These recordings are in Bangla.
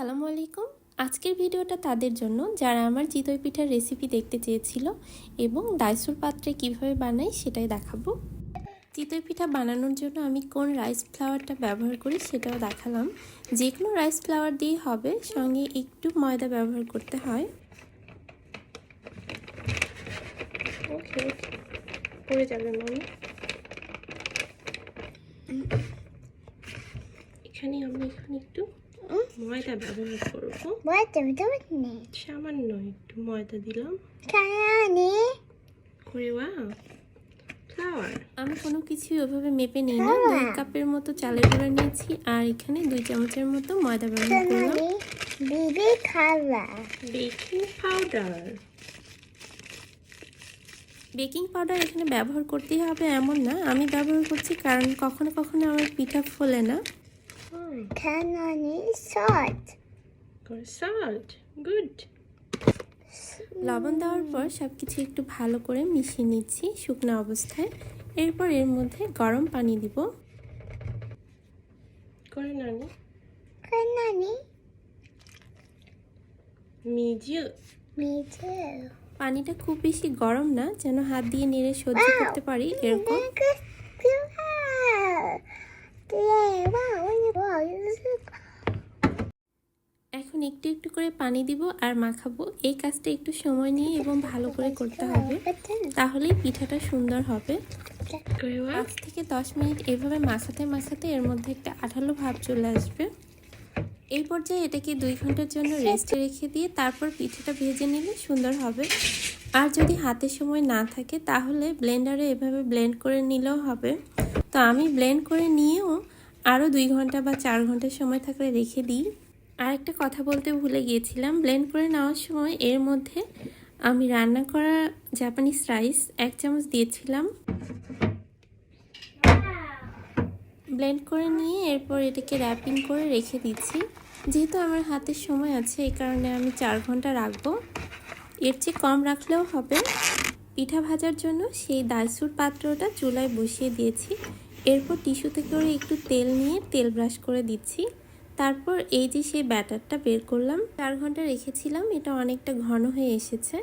আসসালামু আলাইকুম। আজকের ভিডিওটা তাদের জন্য যারা আমার চিতই পিঠার রেসিপি দেখতে চেয়েছিল এবং ডাইসুর পাত্রে কীভাবে বানাই সেটাই দেখাবো। চিতই পিঠা বানানোর জন্য আমি কোন রাইস ফ্লাওয়ারটা ব্যবহার করি সেটাও দেখালাম। যে কোনো রাইস ফ্লাওয়ার দিয়ে হবে, সঙ্গে একটু ময়দা ব্যবহার করতে হয়। এখানে আমরা এখানে একটু ময়দা ব্যবহার করব। ময়দা সামান্য একটু ময়দা দিলাম। কানে? ফ্লাওয়ার আমি কোনো কিছুই ওভাবে মেপে নিই না। দুই কাপের মতো চালের গুঁড়া নিয়েছি আর এখানে দুই চামচের মতো ময়দা ব্যবহার করলাম। খাওয়া বেকিং পাউডার বেকিং পাউডার এখানে ব্যবহার করতেই হবে এমন না। আমি ব্যবহার করছি কারণ কখনো কখনো আমার পিঠা ফোলে না। কানে সট সল্ট গুড লবণ দেওয়ার পর সব কিছু একটু ভালো করে মিশিয়ে নিচ্ছি শুকনো অবস্থায়। এরপর এর মধ্যে গরম পানি দিব। করে নানি কানে মিজিউ মিজে পানিটা খুব বেশি গরম না যেন হাত দিয়ে নেড়ে সহ্য করতে পারি। এরকম এখন একটু একটু করে পানি দিব আর মাখাবো। এই কাজটা একটু সময় নিয়ে এবং ভালো করে করতে হবে। তাহলেই পিঠাটা সুন্দর হবে। পাঁচ থেকে দশ মিনিট এভাবে মাখাতে মাখাতে এর মধ্যে একটা আঠালো ভাব চলে আসবে। এই পর্যায়ে এটাকে দুই ঘণ্টার জন্য রেস্টে রেখে দিয়ে তারপর পিঠাটা ভেজে নিলে সুন্দর হবে। আর যদি হাতে সময় না থাকে তাহলে ব্লেন্ডারে এভাবে ব্লেন্ড করে নিলেও হবে। তো আমি ব্লেন্ড করে নিয়েও আরও দুই ঘণ্টা বা চার ঘণ্টা সময় থাকলে রেখে দিই। আর একটা কথা বলতে ভুলে গিয়েছিলাম ব্লেন্ড করে নেওয়ার সময় এর মধ্যে আমি রান্না করা জাপানিজ রাইস এক চামচ দিয়েছিলাম। ব্লেন্ড করে নিয়ে এরপর এটাকে র্যাপিং করে রেখে দিচ্ছি। যেহেতু আমার হাতে সময় আছে এই কারণে আমি চার ঘণ্টা রাখব। এর চেয়ে কম রাখলেও হবে। পিঠা ভাজার জন্য সেই দাইসুর পাত্রটা চুলায় বসিয়ে দিয়েছি। এরপর টিস্যুতে করে একটু তেল নিয়ে তেল ব্রাশ করে দিচ্ছি। তারপর এই যে সেই ব্যাটারটা বের করলাম, চার ঘণ্টা রেখেছিলাম, এটা অনেকটা ঘন হয়ে এসেছে।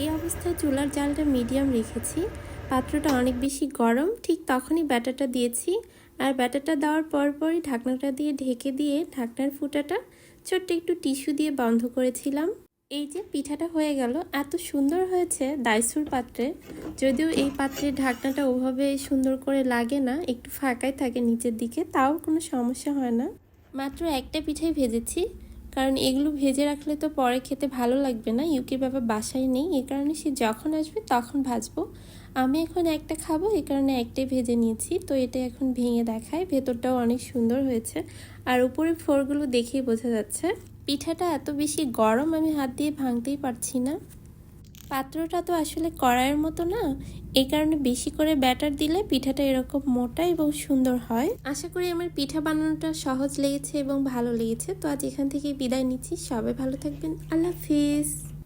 এই অবস্থায় চুলার জালটা মিডিয়াম রেখেছি। পাত্রটা অনেক বেশি গরম, ঠিক তখনই ব্যাটারটা দিয়েছি। আর ব্যাটারটা দেওয়ার পরপরই ঢাকনাটা দিয়ে ঢেকে দিয়ে ঢাকনার ফুটাটা ছোট্ট একটু টিস্যু দিয়ে বন্ধ করেছিলাম। এই যে পিঠাটা হয়ে গেল, এত সুন্দর হয়েছে দাইসুর পাত্রে। যদিও এই পাত্রের ঢাকনাটা ওভাবে সুন্দর করে লাগে না, একটু ফাঁকাই থাকে নিচের দিকে, তাও কোনো সমস্যা হয় না। মাত্র একটা পিঠাই ভেজেছি। কারণ এগুলো ভেজে রাখলে তো পরে খেতে ভালো লাগবে না। ইউকির বাবা বাসায় নেই, এ কারণে সে যখন আসবে তখন ভাজবো। আমি এখন একটা খাব, এ কারণে একটাই ভেজে নিয়েছি। তো এটা এখন ভেঙে দেখায়, ভেতরটাও অনেক সুন্দর হয়েছে। আর উপরে ফোরগুলো দেখেই বোঝা যাচ্ছে। পিঠাটা এত বেশি গরম আমি হাত দিয়ে ভাঙতেই পারছি না। পাত্রটা তো আসলে কড়াইয়ের মতো না। এই কারণে বেশি করে ব্যাটার দিলে পিঠাটা এরকম মোটা এবং সুন্দর হয়। আশা করি আমার পিঠা বানানোটা সহজ লেগেছে এবং ভালো লেগেছে। তো আজ এখান থেকে বিদায় নিচ্ছি। সবাই ভালো থাকবেন। আল্লাহ হাফিজ।